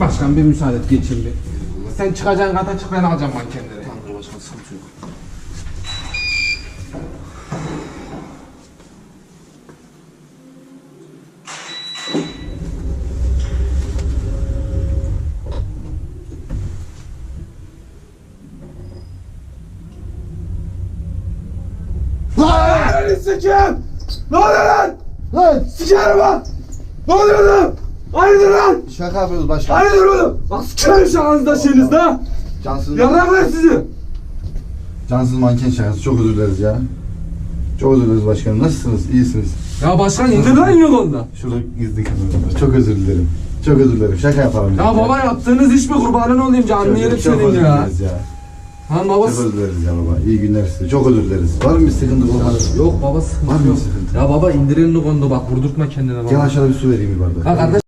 Başkan bir müsaade et geçin bir. Sen çıkacaksın kata çık ben alacağım mankenleri. Tamamdır başkan sıkıntı yok. Lan sikeyim! Ne oluyor lan? Lan sikerim lan! Ne oluyor lan? Hayırdır lan? Şaka yapıyoruz başkan. Hayırdır oğlum? Bak sikerim şakanızda şeyinizde ha! Cansız, Yarraklar sizi! cansız manken şakası. Çok özür dileriz ya. Çok özür dileriz başkanım. Nasılsınız? İyisiniz. Ya başkan indir lan yok onda. Şurada gizli kamera var. Çok özür dilerim. Çok özür dilerim. Şaka yapalım. Ya dedik baba yaptığınız iş mi kurbanın olayım canlı Çok- yerim çok senin özür ya. dileriz ya. Ha baba Çok özür dileriz ya baba. İyi günler size. Çok özür dileriz. Var mı bir sıkıntı baba? Yok baba Var sıkıntı mı yok. sıkıntı? Ya baba indirenin konuda bak vurdurtma kendine baba. Gel aşağıda bir su vereyim bir bardak. Ha kardeş